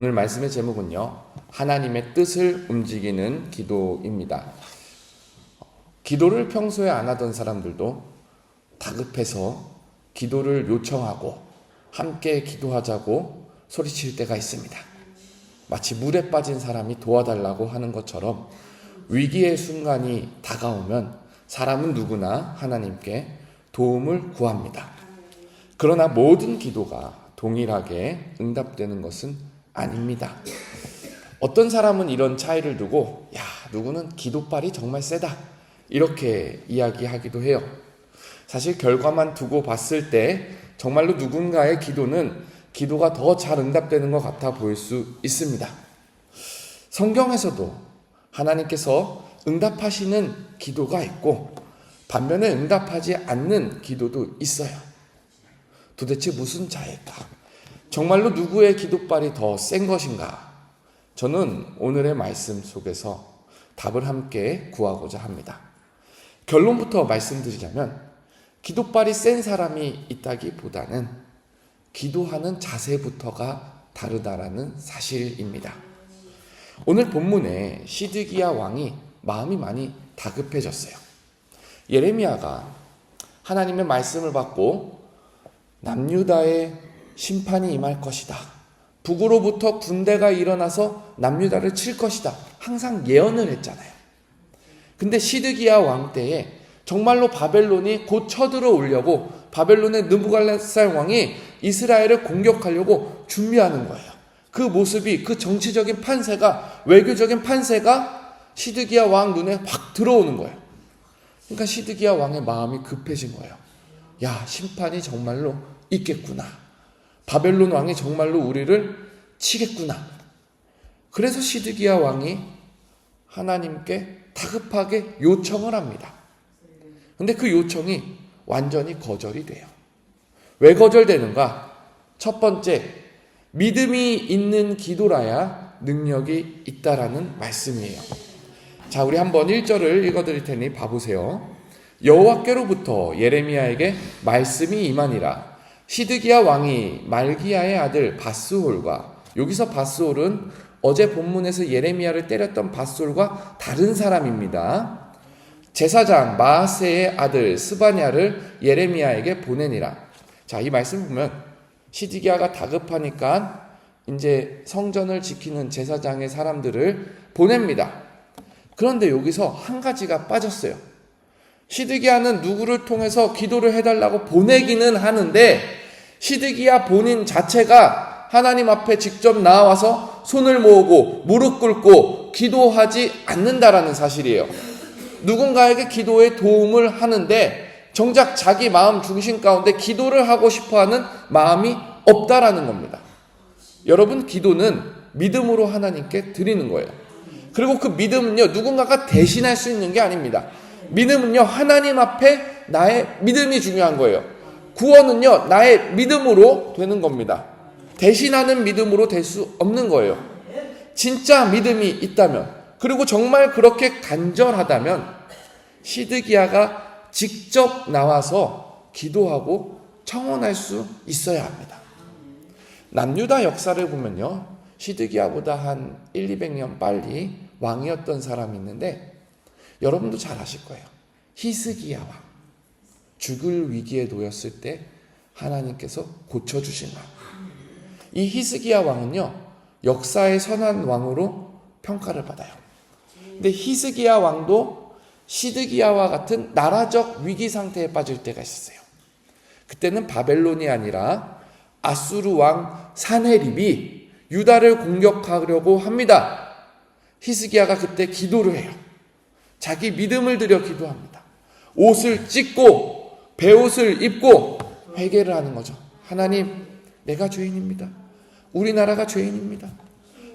오늘 말씀의 제목은요. 하나님의 뜻을 움직이는 기도입니다. 기도를 평소에 안 하던 사람들도 다급해서 기도를 요청하고 함께 기도하자고 소리칠 때가 있습니다. 마치 물에 빠진 사람이 도와달라고 하는 것처럼 위기의 순간이 다가오면 사람은 누구나 하나님께 도움을 구합니다. 그러나 모든 기도가 동일하게 응답되는 것은 아닙니다. 어떤 사람은 이런 차이를 두고, 야, 누구는 기도빨이 정말 세다. 이렇게 이야기하기도 해요. 사실 결과만 두고 봤을 때 정말로 누군가의 기도는 기도가 더 잘 응답되는 것 같아 보일 수 있습니다. 성경에서도 하나님께서 응답하시는 기도가 있고 반면에 응답하지 않는 기도도 있어요. 도대체 무슨 차이일까? 정말로 누구의 기도빨이 더 센 것인가? 저는 오늘의 말씀 속에서 답을 함께 구하고자 합니다. 결론부터 말씀드리자면 기도빨이 센 사람이 있다기보다는 기도하는 자세부터가 다르다라는 사실입니다. 오늘 본문에 시드기야 왕이 마음이 많이 다급해졌어요. 예레미야가 하나님의 말씀을 받고 남유다의 심판이 임할 것이다. 북으로부터 군대가 일어나서 남유다를 칠 것이다. 항상 예언을 했잖아요. 근데 시드기야 왕 때에 정말로 바벨론이 곧 쳐들어 오려고 바벨론의 느부갈네살 왕이 이스라엘을 공격하려고 준비하는 거예요. 그 모습이 그 정치적인 판세가 외교적인 판세가 시드기야 왕 눈에 확 들어오는 거예요. 그러니까 시드기야 왕의 마음이 급해진 거예요. 야, 심판이 정말로 있겠구나. 바벨론 왕이 정말로 우리를 치겠구나. 그래서 시드기야 왕이 하나님께 다급하게 요청을 합니다. 근데 그 요청이 완전히 거절이 돼요. 왜 거절되는가? 첫 번째, 믿음이 있는 기도라야 능력이 있다라는 말씀이에요. 자, 우리 한번 1절을 읽어 드릴 테니 봐 보세요. 여호와께로부터 예레미야에게 말씀이 임하니라. 시드기야 왕이 말기야의 아들 바스홀과 여기서 바스홀은 어제 본문에서 예레미야를 때렸던 바스홀과 다른 사람입니다. 제사장 마하세의 아들 스바냐를 예레미야에게 보내니라. 자, 이 말씀 보면 시드기야가 다급하니까 이제 성전을 지키는 제사장의 사람들을 보냅니다. 그런데 여기서 한 가지가 빠졌어요. 시드기야는 누구를 통해서 기도를 해달라고 보내기는 하는데 시드기야 본인 자체가 하나님 앞에 직접 나와서 손을 모으고 무릎 꿇고 기도하지 않는다라는 사실이에요. 누군가에게 기도에 도움을 하는데 정작 자기 마음 중심 가운데 기도를 하고 싶어 하는 마음이 없다라는 겁니다. 여러분, 기도는 믿음으로 하나님께 드리는 거예요. 그리고 그 믿음은요, 누군가가 대신할 수 있는 게 아닙니다. 믿음은요, 하나님 앞에 나의 믿음이 중요한 거예요. 구원은요, 나의 믿음으로 되는 겁니다. 대신하는 믿음으로 될 수 없는 거예요. 진짜 믿음이 있다면, 그리고 정말 그렇게 간절하다면, 시드기야가 직접 나와서 기도하고 청원할 수 있어야 합니다. 남유다 역사를 보면요, 시드기야보다 한 1, 200년 빨리 왕이었던 사람이 있는데, 여러분도 잘 아실 거예요. 히스기야 왕. 죽을 위기에 놓였을 때 하나님께서 고쳐주신 왕. 이 히스기야 왕은요, 역사의 선한 왕으로 평가를 받아요. 근데 히스기야 왕도 시드기야와 같은 나라적 위기 상태에 빠질 때가 있었어요. 그때는 바벨론이 아니라 아수르 왕 사네립이 유다를 공격하려고 합니다. 히스기야가 그때 기도를 해요. 자기 믿음을 들여 기도합니다. 옷을 찢고 배옷을 입고 회개를 하는 거죠. 하나님, 내가 죄인입니다. 우리나라가 죄인입니다.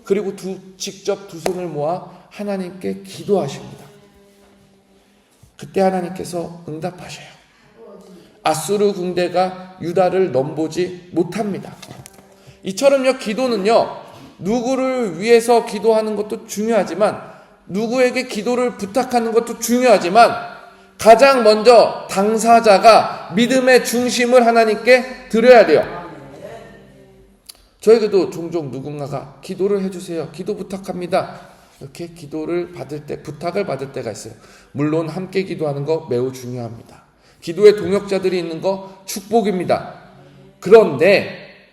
그리고 두, 직접 두 손을 모아 하나님께 기도하십니다. 그때 하나님께서 응답하셔요. 아수르 군대가 유다를 넘보지 못합니다. 이처럼요, 기도는요, 누구를 위해서 기도하는 것도 중요하지만, 누구에게 기도를 부탁하는 것도 중요하지만, 가장 먼저 당사자가 믿음의 중심을 하나님께 드려야 돼요. 저에게도 종종 누군가가 기도를 해주세요. 기도 부탁합니다. 이렇게 기도를 받을 때, 부탁을 받을 때가 있어요. 물론 함께 기도하는 거 매우 중요합니다. 기도의 동역자들이 있는 거 축복입니다. 그런데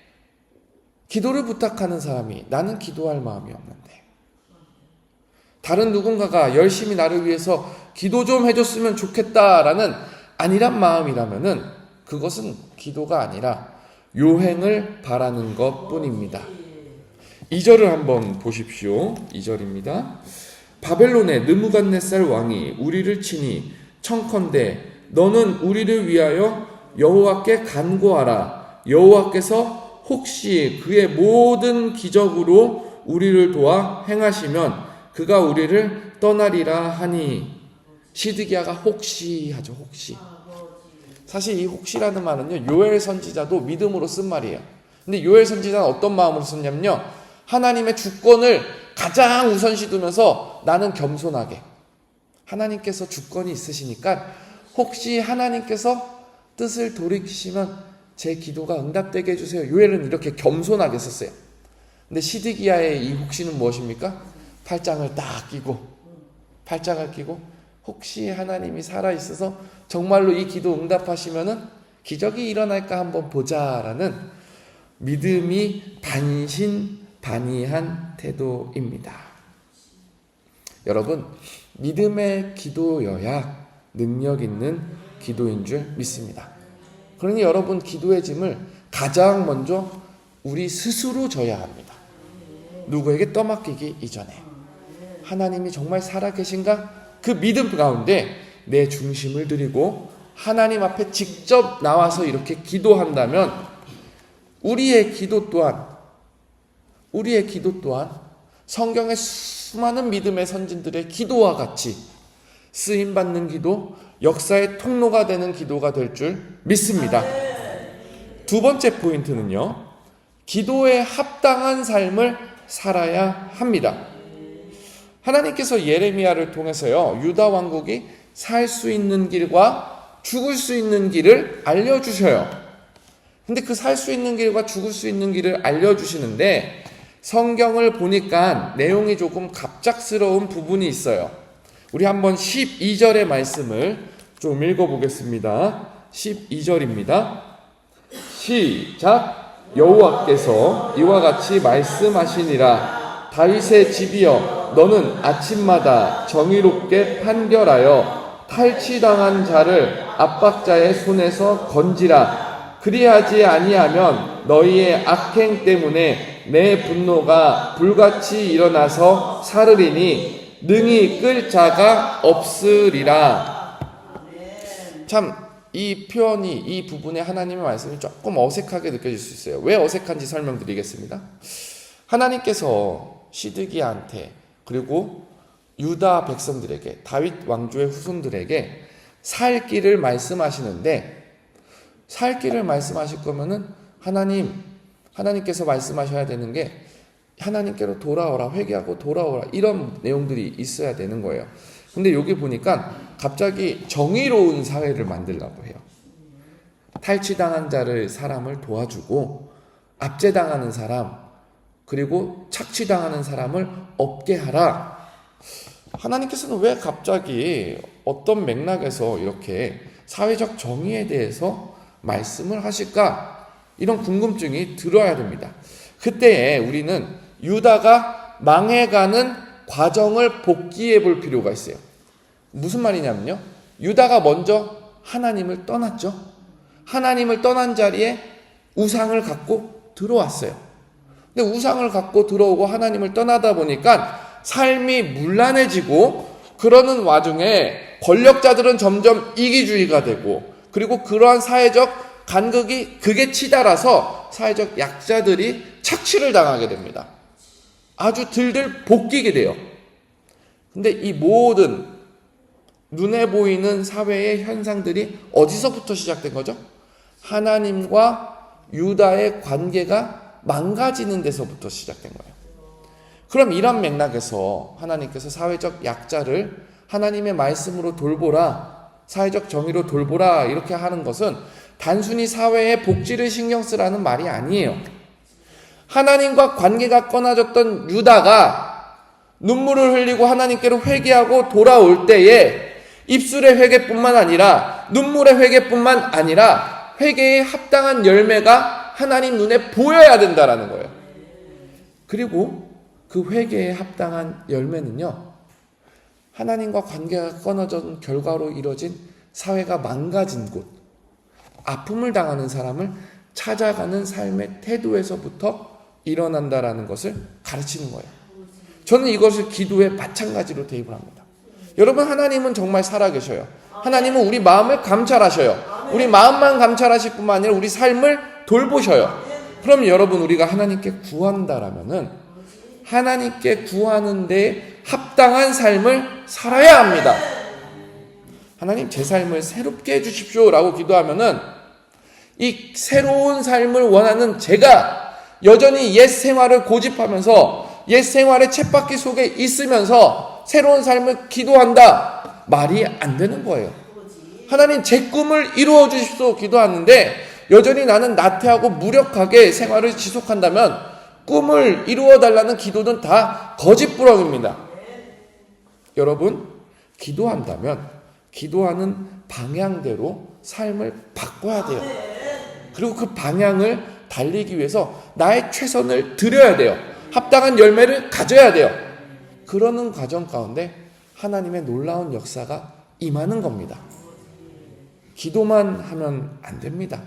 기도를 부탁하는 사람이 나는 기도할 마음이 없는데 다른 누군가가 열심히 나를 위해서 기도 좀 해줬으면 좋겠다라는 안일한 마음이라면은 그것은 기도가 아니라 요행을 바라는 것 뿐입니다. 2절을 한번 보십시오. 2절입니다. 바벨론의 느무갓네살 왕이 우리를 치니 청컨대 너는 우리를 위하여 여호와께 간구하라. 여호와께서 혹시 그의 모든 기적으로 우리를 도와 행하시면 그가 우리를 떠나리라 하니 시드기야가 혹시 하죠. 혹시. 사실 이 혹시라는 말은요. 요엘 선지자도 믿음으로 쓴 말이에요. 근데 요엘 선지자는 어떤 마음으로 썼냐면요. 하나님의 주권을 가장 우선시 두면서 나는 겸손하게 하나님께서 주권이 있으시니까 혹시 하나님께서 뜻을 돌이키시면 제 기도가 응답되게 해주세요. 요엘은 이렇게 겸손하게 썼어요. 근데 시드기야의 이 혹시는 무엇입니까? 팔짱을 딱 끼고 팔짱을 끼고 혹시 하나님이 살아 있어서 정말로 이 기도 응답하시면은 기적이 일어날까 한번 보자라는 믿음이 반신반의한 태도입니다. 여러분, 믿음의 기도여야 능력 있는 기도인 줄 믿습니다. 그러니 여러분 기도의 짐을 가장 먼저 우리 스스로 져야 합니다. 누구에게 떠맡기기 이전에 하나님이 정말 살아계신가? 그 믿음 가운데 내 중심을 들이고 하나님 앞에 직접 나와서 이렇게 기도한다면 우리의 기도 또한 우리의 기도 또한 성경의 수많은 믿음의 선진들의 기도와 같이 쓰임 받는 기도, 역사의 통로가 되는 기도가 될 줄 믿습니다. 두 번째 포인트는요. 기도에 합당한 삶을 살아야 합니다. 하나님께서 예레미야를 통해서요. 유다 왕국이 살 수 있는 길과 죽을 수 있는 길을 알려 주셔요. 근데 그 살 수 있는 길과 죽을 수 있는 길을 알려 주시는데 성경을 보니까 내용이 조금 갑작스러운 부분이 있어요. 우리 한번 12절의 말씀을 좀 읽어보겠습니다. 12절입니다. 시작. 여호와께서 이와 같이 말씀하시니라. 다윗의 집이여, 너는 아침마다 정의롭게 판결하여 탈취당한 자를 압박자의 손에서 건지라. 그리하지 아니하면 너희의 악행 때문에 내 분노가 불같이 일어나서 사르리니 능히 끌 자가 없으리라. 참, 이 표현이, 이 부분에 하나님의 말씀이 조금 어색하게 느껴질 수 있어요. 왜 어색한지 설명드리겠습니다. 하나님께서 시드기야한테, 그리고 유다 백성들에게, 다윗 왕조의 후손들에게 살 길을 말씀하시는데, 살 길을 말씀하실 거면은 하나님, 하나님께서 말씀하셔야 되는 게 하나님께로 돌아오라 회개하고 돌아오라 이런 내용들이 있어야 되는 거예요. 근데 여기 보니까 갑자기 정의로운 사회를 만들라고 해요. 탈취당한 자를 사람을 도와주고 압제당하는 사람 그리고 착취당하는 사람을 없게 하라. 하나님께서는 왜 갑자기 어떤 맥락에서 이렇게 사회적 정의에 대해서 말씀을 하실까? 이런 궁금증이 들어야 됩니다. 그때에 우리는 유다가 망해가는 과정을 복기해 볼 필요가 있어요. 무슨 말이냐면요. 유다가 먼저 하나님을 떠났죠. 하나님을 떠난 자리에 우상을 갖고 들어왔어요. 근데 우상을 갖고 들어오고 하나님을 떠나다 보니까 삶이 문란해지고 그러는 와중에 권력자들은 점점 이기주의가 되고 그리고 그러한 사회적 간극이 극에 치달아서 사회적 약자들이 착취를 당하게 됩니다. 아주 들들 볶이게 돼요. 근데 이 모든 눈에 보이는 사회의 현상들이 어디서부터 시작된 거죠? 하나님과 유다의 관계가 망가지는 데서부터 시작된 거예요. 그럼 이런 맥락에서 하나님께서 사회적 약자를 하나님의 말씀으로 돌보라, 사회적 정의로 돌보라, 이렇게 하는 것은 단순히 사회의 복지를 신경 쓰라는 말이 아니에요. 하나님과 관계가 끊어졌던 유다가 눈물을 흘리고 하나님께로 회개하고 돌아올 때에 입술의 회개뿐만 아니라 눈물의 회개뿐만 아니라 회개에 합당한 열매가 하나님 눈에 보여야 된다라는 거예요. 그리고 그 회개에 합당한 열매는요. 하나님과 관계가 끊어진 결과로 이뤄진 사회가 망가진 곳, 아픔을 당하는 사람을 찾아가는 삶의 태도에서부터 일어난다라는 것을 가르치는 거예요. 저는 이것을 기도에 마찬가지로 대입을 합니다. 여러분, 하나님은 정말 살아계셔요. 하나님은 우리 마음을 감찰하셔요. 우리 마음만 감찰하실 뿐만 아니라 우리 삶을 돌보셔요. 그럼 여러분, 우리가 하나님께 구한다라면은 하나님께 구하는데 합당한 삶을 살아야 합니다. 하나님 제 삶을 새롭게 해주십시오라고 기도하면은 이 새로운 삶을 원하는 제가 여전히 옛 생활을 고집하면서 옛 생활의 쳇바퀴 속에 있으면서 새로운 삶을 기도한다 말이 안 되는 거예요. 하나님 제 꿈을 이루어 주십시오 기도하는데 여전히 나는 나태하고 무력하게 생활을 지속한다면 꿈을 이루어 달라는 기도는 다 거짓부렁입니다. 여러분 기도한다면 기도하는 방향대로 삶을 바꿔야 돼요. 그리고 그 방향을 달리기 위해서 나의 최선을 들여야 돼요. 합당한 열매를 가져야 돼요. 그러는 과정 가운데 하나님의 놀라운 역사가 임하는 겁니다. 기도만 하면 안 됩니다.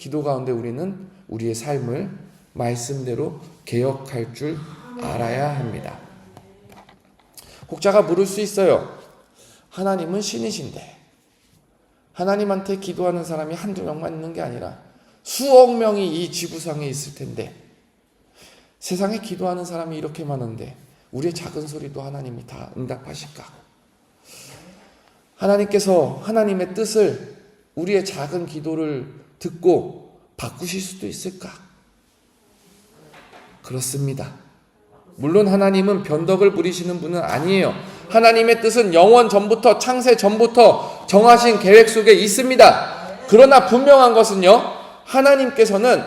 기도 가운데 우리는 우리의 삶을 말씀대로 개혁할 줄 알아야 합니다. 혹자가 물을 수 있어요. 하나님은 신이신데 하나님한테 기도하는 사람이 한두 명만 있는 게 아니라 수억 명이 이 지구상에 있을 텐데 세상에 기도하는 사람이 이렇게 많은데 우리의 작은 소리도 하나님이 다 응답하실까? 하나님께서 하나님의 뜻을 우리의 작은 기도를 듣고 바꾸실 수도 있을까? 그렇습니다. 물론 하나님은 변덕을 부리시는 분은 아니에요. 하나님의 뜻은 영원 전부터 창세 전부터 정하신 계획 속에 있습니다. 그러나 분명한 것은요. 하나님께서는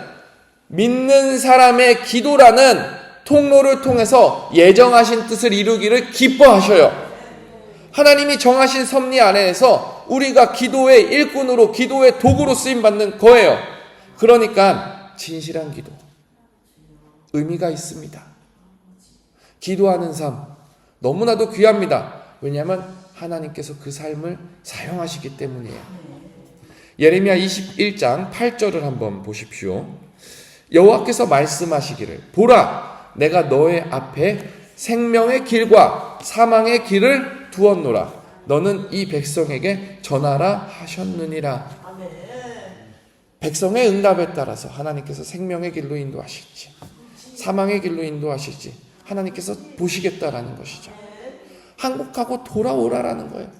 믿는 사람의 기도라는 통로를 통해서 예정하신 뜻을 이루기를 기뻐하셔요. 하나님이 정하신 섭리 안에서 우리가 기도의 일꾼으로 기도의 도구로 쓰임 받는 거예요. 그러니까 진실한 기도 의미가 있습니다. 기도하는 삶 너무나도 귀합니다. 왜냐하면 하나님께서 그 삶을 사용하시기 때문이에요. 예레미야 21장 8절을 한번 보십시오. 여호와께서 말씀하시기를 보라 내가 너의 앞에 생명의 길과 사망의 길을 두었노라 너는 이 백성에게 전하라 하셨느니라 백성의 응답에 따라서 하나님께서 생명의 길로 인도하실지 사망의 길로 인도하실지 하나님께서 보시겠다라는 것이죠. 항복하고 돌아오라라는 거예요.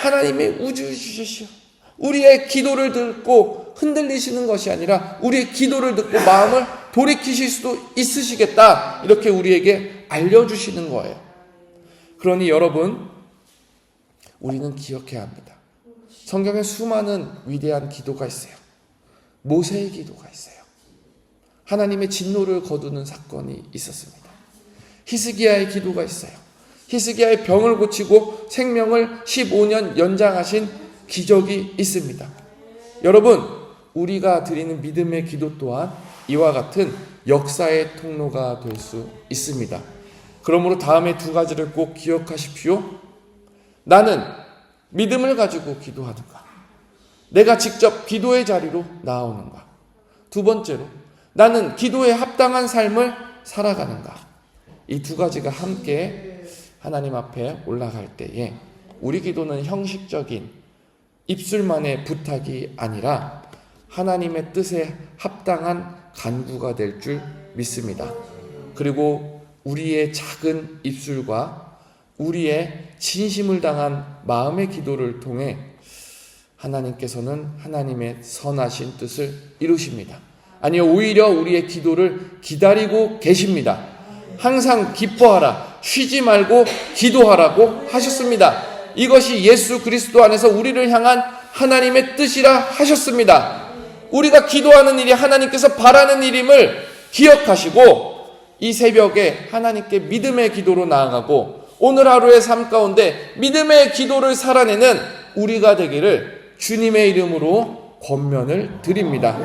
하나님의 우주 주시오. 우리의 기도를 듣고 흔들리시는 것이 아니라 우리의 기도를 듣고 마음을 돌이키실 수도 있으시겠다. 이렇게 우리에게 알려주시는 거예요. 그러니 여러분, 우리는 기억해야 합니다. 성경에 수많은 위대한 기도가 있어요. 모세의 기도가 있어요. 하나님의 진노를 거두는 사건이 있었습니다. 히스기야의 기도가 있어요. 히스기야의 병을 고치고 생명을 15년 연장하신 기적이 있습니다. 여러분, 우리가 드리는 믿음의 기도 또한 이와 같은 역사의 통로가 될 수 있습니다. 그러므로 다음에 두 가지를 꼭 기억하십시오. 나는 믿음을 가지고 기도하는가? 내가 직접 기도의 자리로 나오는가? 두 번째로, 나는 기도에 합당한 삶을 살아가는가? 이 두 가지가 함께 하나님 앞에 올라갈 때에 우리 기도는 형식적인 입술만의 부탁이 아니라 하나님의 뜻에 합당한 간구가 될 줄 믿습니다. 그리고 우리의 작은 입술과 우리의 진심을 당한 마음의 기도를 통해 하나님께서는 하나님의 선하신 뜻을 이루십니다. 아니요, 오히려 우리의 기도를 기다리고 계십니다. 항상 기뻐하라, 쉬지 말고 기도하라고 하셨습니다. 이것이 예수 그리스도 안에서 우리를 향한 하나님의 뜻이라 하셨습니다. 우리가 기도하는 일이 하나님께서 바라는 일임을 기억하시고 이 새벽에 하나님께 믿음의 기도로 나아가고 오늘 하루의 삶 가운데 믿음의 기도를 살아내는 우리가 되기를 주님의 이름으로 권면을 드립니다.